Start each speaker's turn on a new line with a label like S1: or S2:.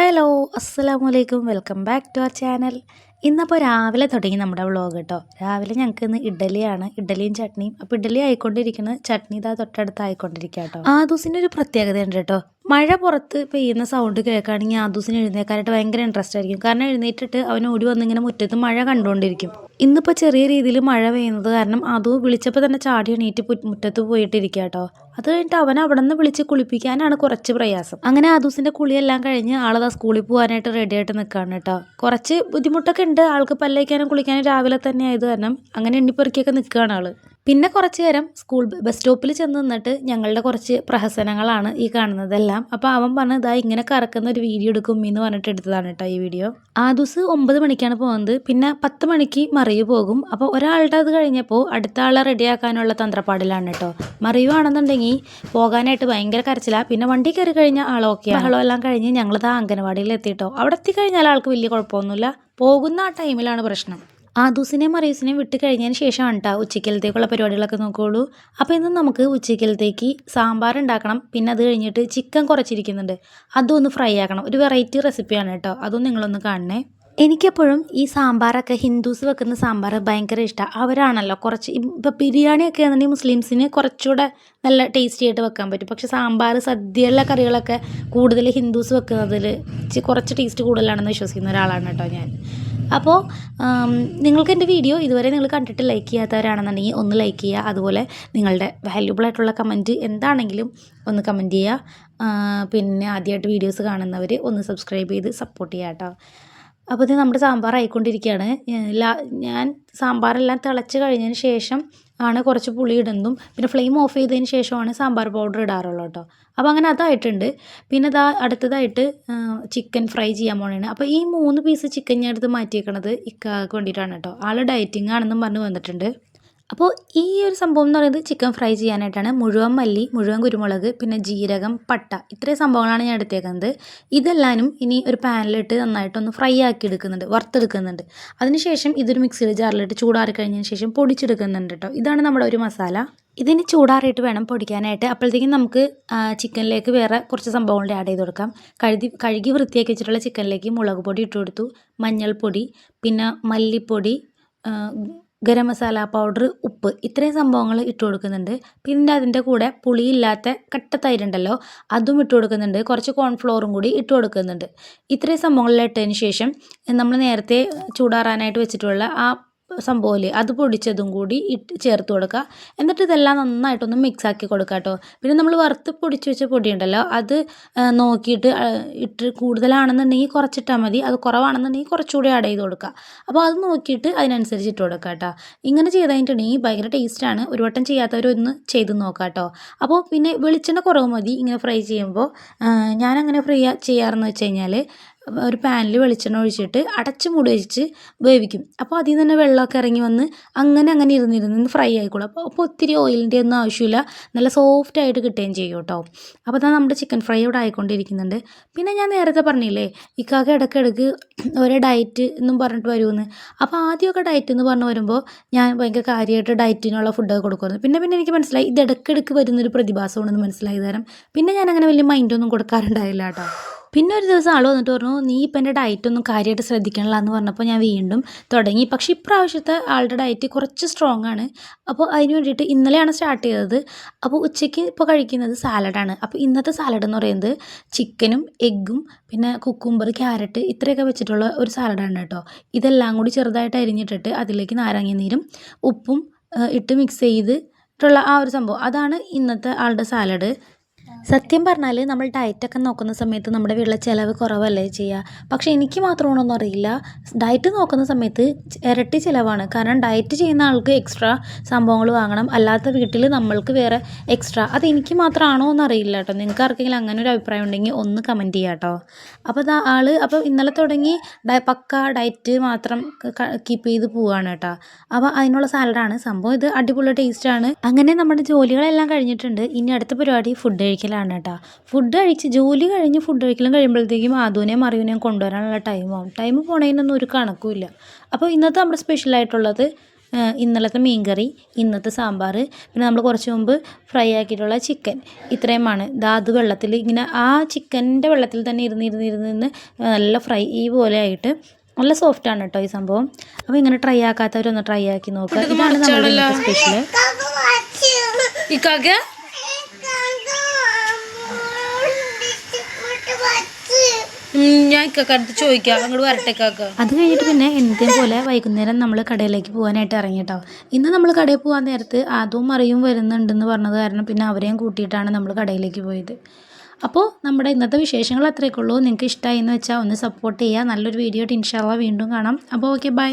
S1: Hello അസ്സലാമു അലൈക്കും. Welcome back to our channel. ഇന്നപ്പോൾ രാവിലെ തുടങ്ങി നമ്മുടെ വ്ളോഗ് കേട്ടോ രാവിലെ ഞങ്ങൾക്ക് ഇന്ന് ഇഡ്ഡലിയാണ് ഇഡ്ഡലിയും ചട്നിയും. അപ്പോൾ ഇഡ്ഡലി ആയിക്കൊണ്ടിരിക്കുന്നത് ചട്നി ഇതാ തൊട്ടടുത്ത് ആയിക്കൊണ്ടിരിക്കുക കേട്ടോ ആദൂസിന്റെ ഒരു പ്രത്യേകത ഉണ്ട് കേട്ടോ മഴ പുറത്ത് പെയ്യുന്ന സൗണ്ട് കേൾക്കുകയാണെങ്കിൽ ആദൂസിന് എഴുന്നേക്കാനായിട്ട് ഭയങ്കര ഇൻട്രസ്റ്റ് ആയിരിക്കും. കാരണം എഴുന്നേറ്റിട്ട് അവൻ ഓടി വന്നിങ്ങനെ മുറ്റത്ത് മഴ കണ്ടുകൊണ്ടിരിക്കും. ഇന്നിപ്പോൾ ചെറിയ രീതിയിൽ മഴ പെയ്യുന്നത് കാരണം അതു വിളിച്ചപ്പോൾ തന്നെ ചാടി എണീറ്റ് മുറ്റത്ത് പോയിട്ടിരിക്കുക കേട്ടോ അത് കഴിഞ്ഞിട്ട് അവൻ അവിടെ നിന്ന് വിളിച്ച് കുളിപ്പിക്കാനാണ് കുറച്ച് പ്രയാസം. അങ്ങനെ ആദൂസിന്റെ കുളിയെല്ലാം കഴിഞ്ഞ് ആളതാ സ്കൂളിൽ പോകാനായിട്ട് റെഡി ആയിട്ട് നിൽക്കുകയാണ് കേട്ടോ കുറച്ച് ബുദ്ധിമുട്ടൊക്കെ ഉണ്ട് ആൾക്ക് പല്ലേക്കാനും കുളിക്കാനും രാവിലെ തന്നെ ആയത് കാരണം അങ്ങനെ എണ്ണിപ്പെറുക്കിയൊക്കെ നിൽക്കുകയാണ് ആൾ. പിന്നെ കുറച്ച് നേരം സ്കൂൾ ബസ് സ്റ്റോപ്പിൽ ചെന്ന് നിന്നിട്ട് ഞങ്ങളുടെ കുറച്ച് പ്രഹസനങ്ങളാണ് ഈ കാണുന്നതെല്ലാം. അപ്പോൾ അവൻ പറഞ്ഞു ഇതാ ഇങ്ങനെ കറക്കുന്ന ഒരു വീഡിയോ എടുക്കും എന്ന് പറഞ്ഞിട്ട് എടുത്തതാണ് കേട്ടോ ഈ വീഡിയോ. ആ ദിവസം ഒമ്പത് മണിക്കാണ് പോകുന്നത്. പിന്നെ പത്ത് മണിക്ക് മറിയു പോകും. അപ്പോൾ ഒരാളുടെ അത് കഴിഞ്ഞപ്പോൾ അടുത്ത ആളെ റെഡിയാക്കാനുള്ള തന്ത്രപ്പാടിലാണ് കേട്ടോ മറിയുവാണെന്നുണ്ടെങ്കിൽ പോകാനായിട്ട് ഭയങ്കര കരച്ചിലാണ് പിന്നെ വണ്ടി കയറി കഴിഞ്ഞാൽ ആൾ ഓക്കെ ബഹളം എല്ലാം കഴിഞ്ഞ് ഞങ്ങളിതാ അംഗനവാടിയിൽ എത്തിയിട്ടോ അവിടെ എത്തിക്കഴിഞ്ഞാൽ ആൾക്ക് വലിയ കുഴപ്പമൊന്നുമില്ല. പോകുന്ന ആ ടൈമിലാണ് പ്രശ്നം. ആദൂസിനെയും മറിയൂസിനെയും വിട്ട് കഴിഞ്ഞതിന് ശേഷമാണ് കേട്ടോ ഉച്ചക്കലത്തേക്കുള്ള പരിപാടികളൊക്കെ നോക്കുകയുള്ളൂ അപ്പോൾ ഇന്ന് നമുക്ക് ഉച്ചക്കലത്തേക്ക് സാമ്പാർ ഉണ്ടാക്കണം. പിന്നെ അത് കഴിഞ്ഞിട്ട് ചിക്കൻ കുറച്ചിരിക്കുന്നുണ്ട്. അതും ഒന്ന് ഫ്രൈ ആക്കണം. ഒരു വെറൈറ്റി റെസിപ്പിയാണ് കേട്ടോ അതും നിങ്ങളൊന്ന് കാണണേ. എനിക്കെപ്പോഴും ഈ സാമ്പാറൊക്കെ ഹിന്ദുസ് വെക്കുന്ന സാമ്പാർ ഭയങ്കര ഇഷ്ടമാണ് അവരാണല്ലോ കുറച്ച് ഇപ്പോൾ ബിരിയാണിയൊക്കെ ആണെന്നുണ്ടെങ്കിൽ മുസ്ലിംസിന് കുറച്ചുകൂടെ നല്ല ടേസ്റ്റി ആയിട്ട് വെക്കാൻ പറ്റും. പക്ഷെ സാമ്പാർ സദ്യയുള്ള കറികളൊക്കെ കൂടുതൽ ഹിന്ദുസ് വെക്കുന്നതിൽ കുറച്ച് ടേസ്റ്റ് കൂടുതലാണെന്ന് വിശ്വസിക്കുന്ന ഒരാളാണ് കേട്ടോ ഞാൻ. അപ്പോൾ നിങ്ങൾക്ക് എന്റെ വീഡിയോ ഇതുവരെ നിങ്ങൾ കണ്ടിട്ട് ലൈക്ക് ചെയ്യാത്തവരാണെന്നുണ്ടെങ്കിൽ ഒന്ന് ലൈക്ക് ചെയ്യുക. അതുപോലെ നിങ്ങളുടെ വാല്യൂബിൾ ആയിട്ടുള്ള കമന്റ് എന്താണെങ്കിലും ഒന്ന് കമന്റ് ചെയ്യുക. പിന്നെ ആദ്യമായിട്ട് വീഡിയോസ് കാണുന്നവർ ഒന്ന് സബ്സ്ക്രൈബ് ചെയ്ത് സപ്പോർട്ട് ചെയ്യുക കേട്ടോ. അപ്പോൾ ഇത് നമ്മുടെ സാമ്പാർ ആയിക്കൊണ്ടിരിക്കുകയാണ് ഞാൻ സാമ്പാറെല്ലാം തിളച്ച് കഴിഞ്ഞതിന് ശേഷം ആണ് കുറച്ച് പുളി ഇടുന്നതും. പിന്നെ ഫ്ലെയിം ഓഫ് ചെയ്തതിന് ശേഷമാണ് സാമ്പാർ പൗഡർ ഇടാറുള്ളൂ കേട്ടോ. അപ്പോൾ അങ്ങനെ അതായിട്ടുണ്ട്. പിന്നെ ഇതാ അടുത്തതായിട്ട് ചിക്കൻ ഫ്രൈ ചെയ്യാൻ പോകണേ അപ്പോൾ ഈ മൂന്ന് പീസ് ചിക്കൻ ഞാൻ എടുത്ത് മാറ്റിയേക്കണത് ഇക്കാക്ക് വേണ്ടിയിട്ടാണ് കേട്ടോ. ആൾ ഡയറ്റിംഗ് ആണെന്നും പറഞ്ഞ് വന്നിട്ടുണ്ട്. അപ്പോൾ ഈ ഒരു സംഭവം എന്ന് പറയുന്നത് ചിക്കൻ ഫ്രൈ ചെയ്യാനായിട്ടാണ്. മുഴുവൻ മല്ലി മുഴുവൻ കുരുമുളക് പിന്നെ ജീരകം പട്ട ഇത്രയും സംഭവങ്ങളാണ് ഞാൻ എടുത്തേക്കുന്നത്. ഇതെല്ലാനും ഇനി ഒരു പാനിലിട്ട് നന്നായിട്ടൊന്ന് ഫ്രൈ ആക്കി എടുക്കുന്നുണ്ട് വറുത്തെടുക്കുന്നുണ്ട്. അതിനുശേഷം ഇതൊരു മിക്സിയിൽ ജാറിലിട്ട് ചൂടാറി കഴിഞ്ഞതിന് ശേഷം പൊടിച്ചെടുക്കുന്നുണ്ട് കേട്ടോ. ഇതാണ് നമ്മുടെ ഒരു മസാല. ഇതിന് ചൂടാറിയിട്ട് വേണം പൊടിക്കാനായിട്ട്. അപ്പോഴത്തേക്കും നമുക്ക് ചിക്കനിലേക്ക് വേറെ കുറച്ച് സംഭവങ്ങൾ ആഡ് ചെയ്ത് കൊടുക്കാം. കഴുകി കഴുകി വൃത്തിയാക്കി വെച്ചിട്ടുള്ള ചിക്കനിലേക്ക് മുളക് പൊടി ഇട്ട് കൊടുത്തു മഞ്ഞൾപ്പൊടി പിന്നെ മല്ലിപ്പൊടി ഗരം മസാല പൗഡർ ഉപ്പ് ഇത്രയും സംഭവങ്ങൾ ഇട്ട് കൊടുക്കുന്നുണ്ട്. പിന്നെ അതിന്റെ കൂടെ പുളിയില്ലാത്ത കട്ട തൈരുണ്ടല്ലോ അതും ഇട്ട് കൊടുക്കുന്നുണ്ട്. കുറച്ച് കോൺഫ്ലോറും കൂടി ഇട്ട് കൊടുക്കുന്നുണ്ട്. ഇത്രയും സംഭവങ്ങളിലിട്ടതിന് ശേഷം നമ്മൾ നേരത്തെ ചൂടാറാനായിട്ട് വെച്ചിട്ടുള്ള ആ സംഭവമില്ലേ അത് പൊടിച്ചതും കൂടി ഇട്ട് ചേർത്ത് കൊടുക്കുക. എന്നിട്ട് ഇതെല്ലാം നന്നായിട്ടൊന്ന് മിക്സ് ആക്കി കൊടുക്കുക കേട്ടോ. പിന്നെ നമ്മൾ വറുത്ത് പൊടിച്ച് വെച്ച പൊടി ഉണ്ടല്ലോ അത് നോക്കിയിട്ട് ഇട്ട് കൂടുതലാണെന്നുണ്ടെങ്കിൽ കുറച്ചിട്ടാൽ മതി. അത് കുറവാണെന്നുണ്ടെങ്കിൽ കുറച്ചുകൂടി ആഡ് ചെയ്ത് കൊടുക്കുക. അപ്പോൾ അത് നോക്കിയിട്ട് അതിനനുസരിച്ച് ഇട്ട് കൊടുക്കുക കേട്ടോ. ഇങ്ങനെ ചെയ്ത് കഴിഞ്ഞിട്ടുണ്ടെങ്കിൽ ഭയങ്കര ടേസ്റ്റാണ് ഒരു വട്ടം ചെയ്യാത്തവരൊന്ന് ചെയ്ത് നോക്കുക കേട്ടോ. അപ്പോൾ പിന്നെ വെളിച്ചെണ്ണ കുറവ് മതി. ഇങ്ങനെ ഫ്രൈ ചെയ്യുമ്പോൾ ഞാനങ്ങനെ ഫ്രൈ ചെയ്യാറെന്ന് വെച്ച് കഴിഞ്ഞാൽ ഒരു പാനിൽ വെളിച്ചെണ്ണ ഒഴിച്ചിട്ട് അടച്ച് മൂടി വെച്ച് വേവിക്കും. അപ്പോൾ അതിൽ നിന്ന് തന്നെ വെള്ളമൊക്കെ ഇറങ്ങി വന്ന് അങ്ങനെ അങ്ങനെ ഇരുന്നിരുന്ന് ഫ്രൈ ആയിക്കോളും. അപ്പോൾ അപ്പോൾ ഒത്തിരി ഓയിലിന്റെ ഒന്നും ആവശ്യമില്ല. നല്ല സോഫ്റ്റ് ആയിട്ട് കിട്ടുകയും ചെയ്യും കേട്ടോ. അപ്പോൾ അതാണ് നമ്മുടെ ചിക്കൻ ഫ്രൈ ഇവിടെ ആയിക്കൊണ്ടിരിക്കുന്നുണ്ട്. പിന്നെ ഞാൻ നേരത്തെ പറഞ്ഞില്ലേ ഇക്കാക്ക് ഇടയ്ക്കിടയ്ക്ക് ഒരേ ഡയറ്റ് എന്നും പറഞ്ഞിട്ട് വരുമെന്ന്. അപ്പോൾ ആദ്യമൊക്കെ ഡയറ്റ് എന്ന് പറഞ്ഞു വരുമ്പോൾ ഞാൻ ഭയങ്കര കാര്യമായിട്ട് ഡയറ്റിനുള്ള ഫുഡൊക്കെ കൊടുക്കുമായിരുന്നു. പിന്നെ പിന്നെ എനിക്ക് മനസ്സിലായി ഇത് ഇടയ്ക്കിടയ്ക്ക് വരുന്നൊരു പ്രതിഭാസമാണെന്ന് മനസ്സിലായി തരാം. പിന്നെ ഞാൻ അങ്ങനെ വലിയ മൈൻഡൊന്നും കൊടുക്കാറുണ്ടായില്ല കേട്ടോ. പിന്നെ ഒരു ദിവസം ആൾ വന്നിട്ട് പറഞ്ഞു നീ ഇപ്പം എന്റെ ഡയറ്റ് ഒന്നും കാര്യമായിട്ട് ശ്രദ്ധിക്കണില്ല എന്ന് പറഞ്ഞപ്പോൾ ഞാൻ വീണ്ടും തുടങ്ങി. പക്ഷേ ഇപ്രാവശ്യത്തെ ആളുടെ ഡയറ്റ് കുറച്ച് സ്ട്രോങ് ആണ്. അപ്പോൾ അതിന് വേണ്ടിയിട്ട് ഇന്നലെയാണ് സ്റ്റാർട്ട് ചെയ്തത്. അപ്പോൾ ഉച്ചയ്ക്ക് ഇപ്പോൾ കഴിക്കുന്നത് സാലഡാണ് അപ്പോൾ ഇന്നത്തെ സാലഡ് എന്ന് പറയുന്നത് ചിക്കനും എഗ്ഗും പിന്നെ കുക്കുംബർ ക്യാരറ്റ് ഇത്രയൊക്കെ വെച്ചിട്ടുള്ള ഒരു സാലഡാണ് കേട്ടോ. ഇതെല്ലാം കൂടി ചെറുതായിട്ട് അരിഞ്ഞിട്ടിട്ട് അതിലേക്ക് നാരങ്ങ നീരും ഉപ്പും ഇട്ട് മിക്സ് ചെയ്തിട്ടുള്ള ആ ഒരു സംഭവം. അതാണ് ഇന്നത്തെ ആളുടെ സാലഡ് സത്യം പറഞ്ഞാൽ നമ്മൾ ഡയറ്റൊക്കെ നോക്കുന്ന സമയത്ത് നമ്മുടെ വീട്ടിലെ ചിലവ് കുറവല്ലേ ചെയ്യുക? പക്ഷേ എനിക്ക് മാത്രമാണോന്നും അറിയില്ല. ഡയറ്റ് നോക്കുന്ന സമയത്ത് ഇരട്ടി ചിലവാണ്. കാരണം ഡയറ്റ് ചെയ്യുന്ന ആൾക്ക് എക്സ്ട്രാ സംഭവങ്ങൾ വാങ്ങണം. അല്ലാത്ത വീട്ടിൽ നമ്മൾക്ക് വേറെ എക്സ്ട്രാ അത് എനിക്ക് മാത്രമാണോ എന്ന് അറിയില്ല കേട്ടോ. നിങ്ങൾക്ക് ആർക്കെങ്കിലും അങ്ങനെ ഒരു അഭിപ്രായം ഉണ്ടെങ്കിൽ ഒന്ന് കമന്റ് ചെയ്യാം കേട്ടോ. അപ്പോൾ അത് ആൾ അപ്പോൾ ഇന്നലെ തുടങ്ങി പക്ക ഡയറ്റ് മാത്രം കീപ്പ് ചെയ്ത് പോവുകയാണ് കേട്ടോ. അപ്പോൾ അതിനുള്ള സാലഡാണ് സംഭവം ഇത് അടിപൊളി ടേസ്റ്റാണ് അങ്ങനെ നമ്മുടെ ജോലികളെല്ലാം കഴിഞ്ഞിട്ടുണ്ട്. ഇനി അടുത്ത പരിപാടി ഫുഡ് കഴിക്കലാണ് കേട്ടോ. ഫുഡ് കഴിച്ച് ജോലി കഴിഞ്ഞ് ഫുഡ് കഴിക്കലും കഴിയുമ്പോഴത്തേക്കും ആദൂനെയും മറിയൂനെയും കൊണ്ടുവരാനുള്ള ടൈമാവും ടൈം പോണതിനൊന്നും ഒരു കണക്കുമില്ല. അപ്പോൾ ഇന്നത്തെ നമ്മുടെ സ്പെഷ്യലായിട്ടുള്ളത് ഇന്നലത്തെ മീൻകറി ഇന്നത്തെ സാമ്പാർ പിന്നെ നമ്മൾ കുറച്ച് മുമ്പ് ഫ്രൈ ആക്കിയിട്ടുള്ള ചിക്കൻ ഇത്രയുമാണ്. ദാ അത് വെള്ളത്തിൽ ഇങ്ങനെ ആ ചിക്കന്റെ വെള്ളത്തിൽ തന്നെ ഇരുന്ന് ഇരുന്ന് ഇരുന്ന് ഇരുന്ന് നല്ല ഫ്രൈ ഈ പോലെ ആയിട്ട് നല്ല സോഫ്റ്റാണ് ആണ് കേട്ടോ ഈ സംഭവം. അപ്പോൾ ഇങ്ങനെ ട്രൈ ആക്കാത്തവരൊന്ന് ട്രൈ ആക്കി നോക്കുക ഇതാണ് നമ്മുടെ സ്പെഷ്യൽ
S2: ഞാൻ ഇക്കടുത്ത് ചോദിക്കാം. അങ്ങോട്ട് വരട്ടെ കാക്ക
S1: അത് കഴിഞ്ഞിട്ട് പിന്നെ എന്നത്തെയും പോലെ വൈകുന്നേരം നമ്മൾ കടയിലേക്ക് പോകാനായിട്ട് ഇറങ്ങിയിട്ടോ ഇന്ന് നമ്മൾ കടയിൽ പോകാൻ നേരത്ത് അതും മറിയും വരുന്നുണ്ടെന്ന് പറഞ്ഞത് കാരണം പിന്നെ അവരെയും കൂട്ടിയിട്ടാണ് നമ്മൾ കടയിലേക്ക് പോയത്. അപ്പോൾ നമ്മുടെ ഇന്നത്തെ വിശേഷങ്ങൾ അത്രയൊക്കെ ഉള്ളൂ. നിങ്ങൾക്ക് ഇഷ്ടമായി എന്ന് വെച്ചാൽ ഒന്ന് സപ്പോർട്ട് ചെയ്യുക നല്ലൊരു വീഡിയോ ആയിട്ട് ഇൻഷാല്ല വീണ്ടും കാണാം. അപ്പോൾ ഓക്കെ ബൈ